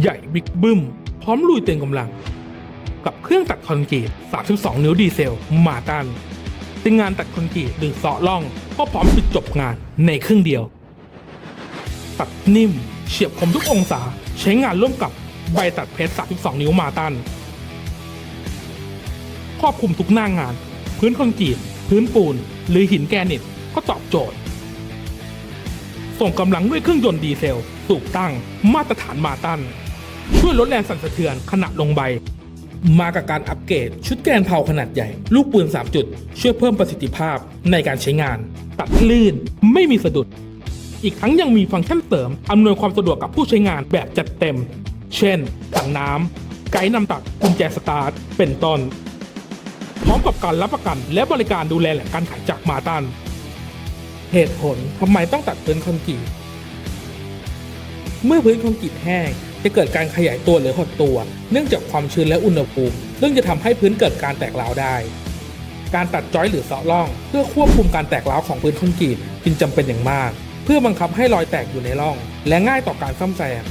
ใหญ่บิ๊กบึ้ม พร้อมลุยเต็มกำลัง กับเครื่องตัดคอนกรีต 32 นิ้วดีเซล มาตันซึ่งงานตัดคอนกรีตหรือเสาะล่อง ก็พร้อมปิดจบงานในครึ่งเดียว ตัดนิ่มเฉียบคมทุกองศาใช้งานร่วมกับใบตัดเพชร 32 นิ้วมาตันครอบคลุมทุกหน้างาน พื้นคอนกรีต พื้นปูน หรือหินแกรนิตก็ตอบโจทย์ ส่งกำลังด้วยเครื่องยนต์ดีเซล สูบตั้ง มาตรฐานมาตัน ช่วยลดแรงสั่นสะเทือนขณะลงใบ มากับการอัปเกรดชุดแกนเผาขนาดใหญ่ ลูกปืน 3 จุด ช่วยเพิ่มประสิทธิภาพในการใช้งาน ตัดลื่นไม่มีสะดุด อีกทั้งยังมีฟังก์ชันเสริม อำนวยความสะดวกกับผู้ใช้งานแบบจัดเต็ม เช่นถังน้ำไกด์นำตัดกุญแจสตาร์ทเป็นต้นพร้อมกับการรับประกันและบริการดูแลแหล่งการขายจากมาตัน เหตุผลทำไมต้องตัดเพื้นคอนกรีต เมื่อพื้นคอนกรีตแห้งจะเกิดการขยายตัวหรือหดตัว เนื่องจากความชื้นและอุณหภูมิ ซึ่งจะทำให้พื้นเกิดการแตกร้าวได้ การตัดจอยหรือเซาะร่อง เพื่อควบคุมการแตกร้าวของพื้นคอนกรีตจึงจำเป็นอย่างมาก เพื่อบังคับให้รอยแตกอยู่ในร่อง และง่ายต่อการซ่อมแซม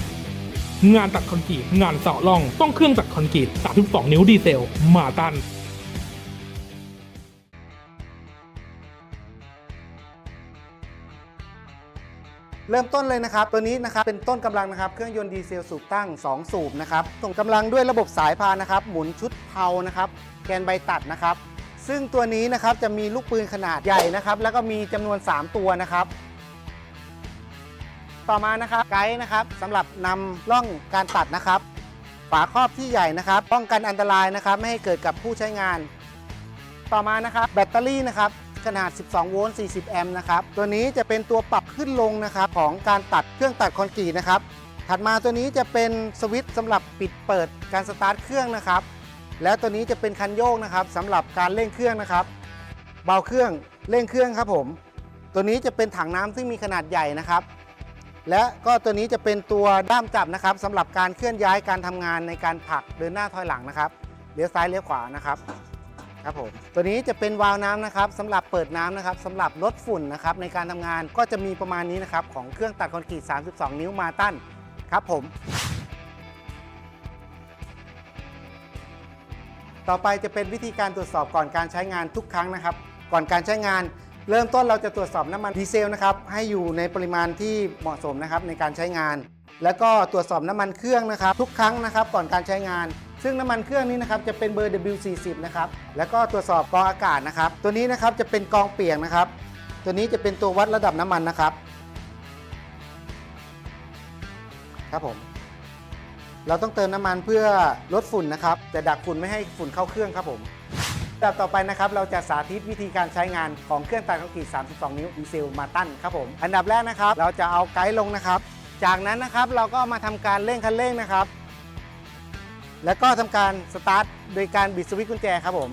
งานตัดคอนกรีตงานเสาะร่องต้องเครื่องตัดคอนกรีต 32 นิ้วดีเซล มาตัน เริ่มต้นเลยนะครับ ตัวนี้นะครับเป็นต้นกำลังนะครับ เครื่องยนต์ดีเซลสูบตั้ง 2 สูบนะครับส่งกำลังด้วยระบบสายพานนะครับ หมุนชุดเพานะครับแกนใบตัดนะครับ ซึ่งตัวนี้นะครับจะมีลูกปืนขนาดใหญ่นะครับ แล้วก็มีจำนวน 3 ตัวนะครับ ต่อมานะครับไกด์นะครับสำหรับนำร่องการตัดนะครับ ฝาครอบที่ใหญ่นะครับ ป้องกันอันตรายนะครับ ไม่ให้เกิดกับผู้ใช้งาน ต่อมานะครับแบตเตอรี่นะครับ ขนาด 12 โวลต์ 40 แอมป์นะครับ ตัวนี้จะเป็นตัวปรับขึ้นลงนะครับของการตัดเครื่องตัดคอนกรีตนะครับ ถัดมาตัวนี้จะเป็นสวิตช์สำหรับปิดเปิดการสตาร์ทเครื่องนะครับ แล้วตัวนี้จะเป็นคันโยกนะครับสำหรับการเร่งเครื่องนะครับ เบาเครื่องเร่งเครื่องครับผม ตัวนี้จะเป็นถังน้ำซึ่งมีขนาดใหญ่นะครับ และก็ตัวนี้จะเป็นตัวด้ามจับนะครับสำหรับการเคลื่อนย้ายการทำงานในการผลักเดินหน้าถอยหลังนะครับเลี้ยวซ้ายเลี้ยวขวานะครับ ครับผมตัวนี้จะเป็นวาล์วน้ำนะครับสำหรับเปิดน้ำนะครับสำหรับลดฝุ่นนะครับในการทำงานก็จะมีประมาณนี้นะครับของเครื่องตัดคอนกรีต 32 นิ้วมาตันครับผม ต่อไปจะเป็นวิธีการตรวจสอบก่อนการใช้งานทุกครั้งนะครับ ก่อนการใช้งาน เริ่มต้นเราจะตรวจสอบน้ำมันดีเซลนะครับให้อยู่ในปริมาณที่เหมาะสมนะครับในการใช้งาน แล้วก็ตรวจสอบน้ำมันเครื่องนะครับ ทุกครั้งนะครับ ก่อนการใช้งาน ซึ่งน้ำมันเครื่องนี้นะครับจะเป็นเบอร์ W40 นะครับแล้วก็ตรวจสอบกองอากาศนะครับ ตัวนี้นะครับจะเป็นกองเปียกนะครับ ตัวนี้จะเป็นตัววัดระดับน้ำมันนะครับ ครับผม เราต้องเติมน้ำมันเพื่อลดฝุ่นนะครับจะดักฝุ่นไม่ให้ฝุ่นเข้าเครื่องครับผมลำดับต่อไปนะครับเราจะสาธิตวิธีการใช้งานของเครื่องตัดคอนกรีต32 นิ้วดีเซลมาตั้นครับผม อันดับแรกนะครับ เราจะเอาไกด์ลงนะครับ จากนั้นนะครับเราก็มาทำการเร่งคันเร่งนะครับ แล้วก็ทำการสตาร์ทโดยการบิดสวิตช์กุญแจครับผม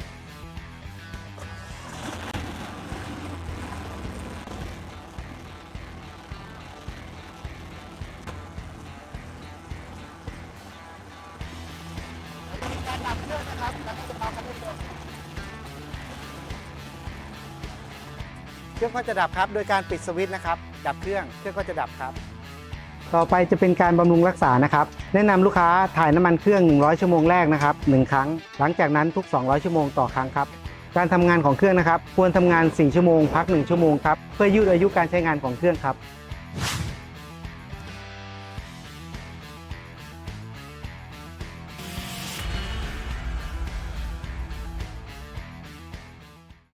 เครื่องก็จะดับครับ โดยการปิดสวิตช์นะครับ ดับเครื่อง เครื่องก็จะดับครับ ต่อไปจะเป็นการบำรุงรักษานะครับ แนะนำลูกค้าถ่ายน้ำมันเครื่อง 100 ชั่วโมงแรกนะครับ1ครั้ง หลังจากนั้นทุก 200 ชั่วโมงต่อครั้งครับ การทำงานของเครื่องนะครับ ควรทำงาน 4 ชั่วโมง พัก 1 ชั่วโมงครับ เพื่อยืดอายุการใช้งานของเครื่องครับ